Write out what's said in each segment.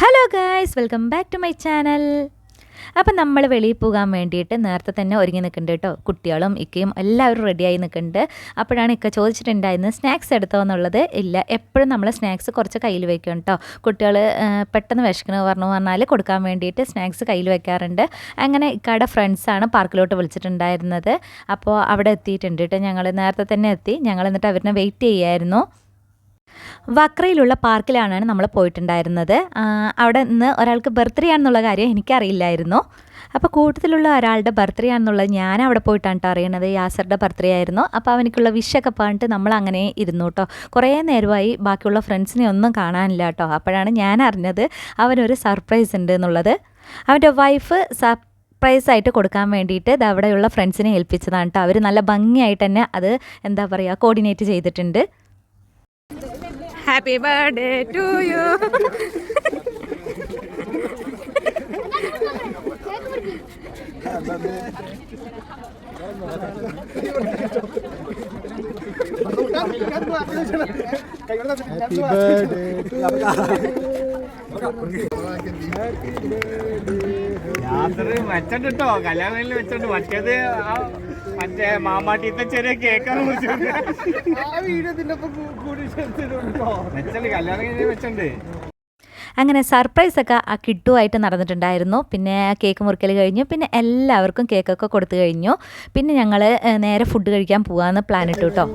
Hello guys welcome back to my channel അപ്പം നമ്മൾ വെളിയിൽ പോകാൻ വേണ്ടിയിട്ട് നേരത്തെ തന്നെ ഒരുങ്ങി നിൽക്കുന്നുണ്ട് കേട്ടോ. കുട്ടികളും ഇക്കയും എല്ലാവരും റെഡിയായി നിൽക്കുന്നുണ്ട് അപ്പോഴാണ് ഇക്ക ചോദിച്ചിട്ടുണ്ടായിരുന്നത് സ്നാക്സ് എടുത്തോ എന്നുള്ളത്. ഇല്ല എപ്പോഴും നമ്മൾ സ്നാക്സ് കുറച്ച് കയ്യിൽ വെക്കും കേട്ടോ. കുട്ടികൾ പെട്ടെന്ന് വിശക്കണ പറഞ്ഞു പറഞ്ഞാൽ കൊടുക്കാൻ വേണ്ടിയിട്ട് സ്നാക്സ് കയ്യിൽ വെക്കാറുണ്ട്. അങ്ങനെ ഇക്കയുടെ ഫ്രണ്ട്സാണ് പാർക്കിലോട്ട് വിളിച്ചിട്ടുണ്ടായിരുന്നത്. അപ്പോൾ അവിടെ എത്തിയിട്ടുണ്ട് കേട്ടോ ഞങ്ങൾ നേരത്തെ തന്നെ എത്തി. ഞങ്ങൾ എന്നിട്ട് അവരിനെ വെയിറ്റ് ചെയ്യായിരുന്നു. വക്രയിലുള്ള പാർക്കിലാണ് നമ്മൾ പോയിട്ടുണ്ടായിരുന്നത്. അവിടെ നിന്ന് ഒരാൾക്ക് ബർത്ത്ഡേ ആണെന്നുള്ള കാര്യം എനിക്കറിയില്ലായിരുന്നു. അപ്പോൾ കൂട്ടത്തിലുള്ള ഒരാളുടെ ബർത്ത്ഡേ ആണെന്നുള്ളത് ഞാൻ അവിടെ പോയിട്ടാണ് കേട്ടോ അറിയണത്. യാസറുടെ ബർത്ത്ഡേ ആയിരുന്നു. അപ്പോൾ അവനിക്കുള്ള വിഷൊക്കെ പറഞ്ഞിട്ട് നമ്മൾ അങ്ങനെ ഇരുന്നു കേട്ടോ കുറേ നേരമായി ബാക്കിയുള്ള ഫ്രണ്ട്സിനെ ഒന്നും കാണാനില്ല കേട്ടോ അപ്പോഴാണ് ഞാൻ അറിഞ്ഞത് അവനൊരു സർപ്രൈസ് ഉണ്ട് എന്നുള്ളത്. അവന്റെ വൈഫ് സർപ്രൈസ് ആയിട്ട് കൊടുക്കാൻ വേണ്ടിയിട്ട് ഇത് അവിടെയുള്ള ഫ്രണ്ട്സിനെ ഏൽപ്പിച്ചതാണ് കേട്ടോ അവർ നല്ല ഭംഗിയായിട്ട് തന്നെ അത് എന്താ പറയുക കോർഡിനേറ്റ് ചെയ്തിട്ടുണ്ട്. Happy birthday to you Happy birthday to രാത്രി വെച്ചിട്ട് കല്യാണം വെച്ചിട്ട് മറ്റേത് ആ മറ്റേ മാമാട്ടിത്തെ ചെറിയ കേക്കാണ് മുറിച്ചത് വെച്ചിട്ട് കല്യാണം കഴിഞ്ഞ് വെച്ചിട്ടുണ്ട് അങ്ങനെ സർപ്രൈസ് ഒക്കെ ആ കിട്ടുമായിട്ട് നടന്നിട്ടുണ്ടായിരുന്നു. പിന്നെ കേക്ക് മുറിക്കൽ കഴിഞ്ഞു. പിന്നെ എല്ലാവർക്കും കേക്കൊക്കെ കൊടുത്തു കഴിഞ്ഞു. പിന്നെ ഞങ്ങൾ നേരെ ഫുഡ് കഴിക്കാൻ പോകാമെന്ന് പ്ലാൻ ഇട്ടു കേട്ടോ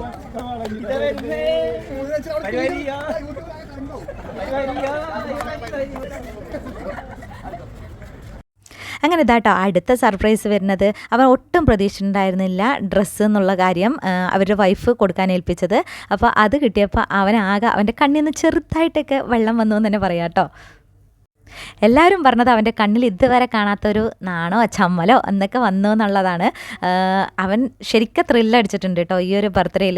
അങ്ങനെ ഇതാട്ടോ അടുത്ത സർപ്രൈസ് വരുന്നത് അവൻ ഒട്ടും പ്രതീക്ഷിച്ചിട്ടുണ്ടായിരുന്നില്ല ഡ്രസ്സ് എന്നുള്ള കാര്യം അവരുടെ വൈഫ് കൊടുക്കാൻ ഏൽപ്പിച്ചത്. അപ്പോൾ അത് കിട്ടിയപ്പോൾ അവനാകെ അവന്റെ കണ്ണിൽ നിന്ന് ചെറുതായിട്ടൊക്കെ വെള്ളം വന്നു എന്ന് തന്നെ പറയാം കേട്ടോ എല്ലാവരും പറഞ്ഞത് അവന്റെ കണ്ണിൽ ഇതുവരെ കാണാത്തൊരു നാണോ ചമ്മലോ എന്നൊക്കെ വന്നു എന്നുള്ളതാണ്. അവൻ ശരിക്കും ത്രില്ലടിച്ചിട്ടുണ്ട് കേട്ടോ ഈ ഒരു ബർത്ത്ഡേയിൽ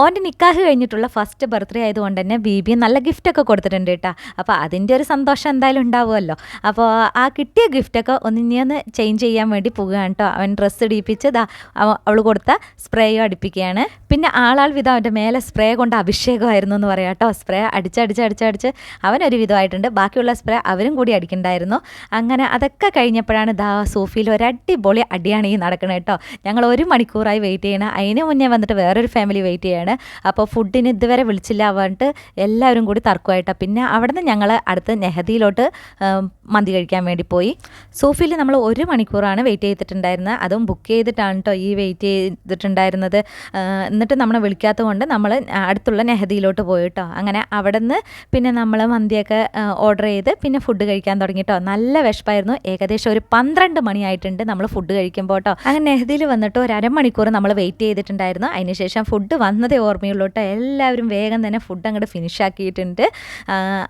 ഓന്റെ നിക്കാഹ് കഴിഞ്ഞിട്ടുള്ള ഫസ്റ്റ് ബർത്ത്ഡേ ആയതുകൊണ്ട് തന്നെ ബീബി നല്ല ഗിഫ്റ്റൊക്കെ കൊടുത്തിട്ടുണ്ട് കേട്ടോ അപ്പോൾ അതിന്റെ ഒരു സന്തോഷം എന്തായാലും ഉണ്ടാവുമല്ലോ. അപ്പോൾ ആ കിട്ടിയ ഗിഫ്റ്റൊക്കെ ഒന്ന് ഇനി ഒന്ന് ചേഞ്ച് ചെയ്യാൻ വേണ്ടി പോവുകയാണ് കേട്ടോ അവൻ ഡ്രസ്സ് ഇടിപ്പിച്ച് ദാ അവൾ കൊടുത്ത സ്പ്രേയോ അടിപ്പിക്കുകയാണ്. പിന്നെ ആളാൾ വിധം അവന്റെ മേലെ സ്പ്രേ കൊണ്ട് അഭിഷേകമായിരുന്നു എന്ന് പറയാം കേട്ടോ സ്പ്രേ അടിച്ചടിച്ച് അടിച്ചടിച്ച് അവനൊരു വിധമായിട്ടുണ്ട്. ബാക്കിയുള്ള സ്പ്രേ അവരും കൂടി അടിക്കണ്ടായിരുന്നു. അങ്ങനെ അതൊക്കെ കഴിഞ്ഞപ്പോഴാണ് ദാ സൂഫിയിൽ ഒരു അടിപൊളി അടിയാണ് ഈ നടക്കുന്നത് കേട്ടോ ഞങ്ങൾ ഒരു മണിക്കൂറായി വെയിറ്റ് ചെയ്യണം. അതിന് മുന്നേ വന്നിട്ട് വേറൊരു ഫാമിലി വെയിറ്റ് ചെയ്യാണ്. അപ്പോൾ ഫുഡിന് ഇതുവരെ വിളിച്ചില്ല പറഞ്ഞിട്ട് എല്ലാവരും കൂടി തർക്കമായിട്ടാണ് പിന്നെ അവിടെ നിന്ന് ഞങ്ങൾ അടുത്ത് നെഹദിയിലോട്ട് മന്തി കഴിക്കാൻ വേണ്ടി പോയി. സോഫിയിൽ നമ്മൾ ഒരു മണിക്കൂറാണ് വെയിറ്റ് ചെയ്തിട്ടുണ്ടായിരുന്നത്. അതും ബുക്ക് ചെയ്തിട്ടാണ് കേട്ടോ ഈ വെയിറ്റ് ചെയ്തിട്ടുണ്ടായിരുന്നത്. എന്നിട്ട് നമ്മളെ വിളിക്കാത്തത് കൊണ്ട് നമ്മൾ അടുത്തുള്ള നെഹദിയിലോട്ട് പോയി കേട്ടോ അങ്ങനെ അവിടെ നിന്ന് പിന്നെ നമ്മൾ മന്തിയൊക്കെ ഓർഡർ ചെയ്ത് പിന്നെ ഫുഡ് കഴിക്കാൻ തുടങ്ങി കേട്ടോ നല്ല വിശപ്പായിരുന്നു. ഏകദേശം ഒരു പന്ത്രണ്ട് മണിയായിട്ടുണ്ട് നമ്മൾ ഫുഡ് കഴിക്കുമ്പോൾ കേട്ടോ അങ്ങനെ നെഹദിയിൽ വന്നിട്ട് ഒരു അരമണിക്കൂർ നമ്മൾ വെയിറ്റ് ചെയ്തിട്ടുണ്ടായിരുന്നു. അതിനുശേഷം ഫുഡ് വന്നതേ ഓർമ്മയുള്ളൂ കേട്ടോ എല്ലാവരും വേഗം തന്നെ ഫുഡ് അങ്ങോട്ട് ഫിനിഷ് ആക്കിയിട്ടുണ്ട്.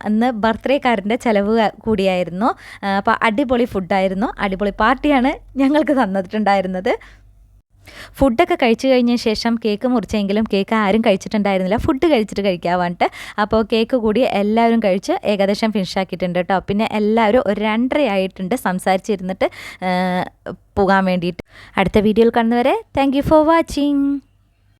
അന്ന് ബർത്ത്ഡേക്കാരന്റെ ചിലവ് കൂടിയായിരുന്നു. അപ്പോൾ അടിപൊളി ഫുഡായിരുന്നു അടിപൊളി പാർട്ടിയാണ് ഞങ്ങൾക്ക് തന്നിട്ടുണ്ടായിരുന്നത്. ഫുഡൊക്കെ കഴിച്ചു കഴിഞ്ഞ ശേഷം കേക്ക് മുറിച്ചെങ്കിലും കേക്ക് ആരും കഴിച്ചിട്ടുണ്ടായിരുന്നില്ല. ഫുഡ് കഴിച്ചിട്ട് കഴിക്കാൻ വേണ്ടിട്ട് അപ്പോൾ കേക്ക് കൂടി എല്ലാവരും കഴിച്ച് ഏകദേശം ഫിനിഷ് ആക്കിയിട്ടുണ്ട് കേട്ടോ. പിന്നെ എല്ലാവരും ഒരു രണ്ടരയായിട്ടുണ്ട് സംസാരിച്ചിരുന്നിട്ട് പോകാൻ വേണ്ടിയിട്ട്. അടുത്ത വീഡിയോയിൽ കാണുന്നവരെ താങ്ക് ഫോർ വാച്ചിങ്